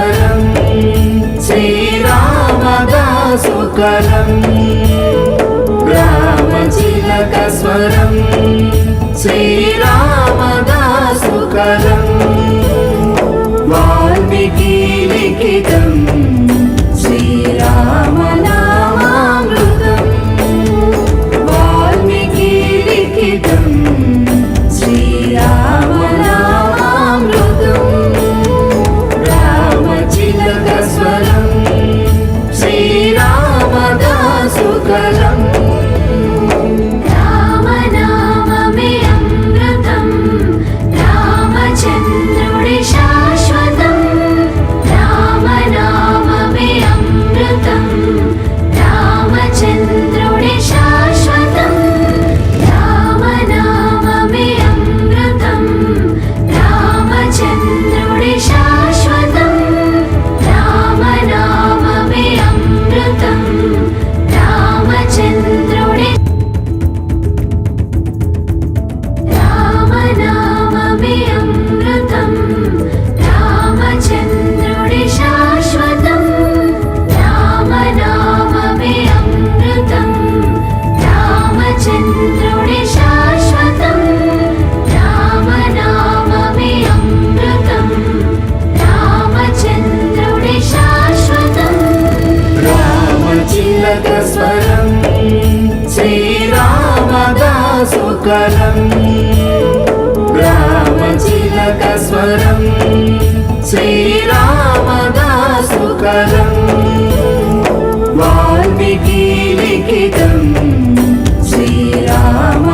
सुकरं श्रीरामदासुकरं रामचिलकस्वरं श्रीरामदासुकरं वाल्मीकिलिखितम् రామదాసు కలం गतस्वरं श्रीरामदासुकरं रामचिलकस्वरं श्रीरामदासुकरं वाल्मीकिलिखितं श्रीराम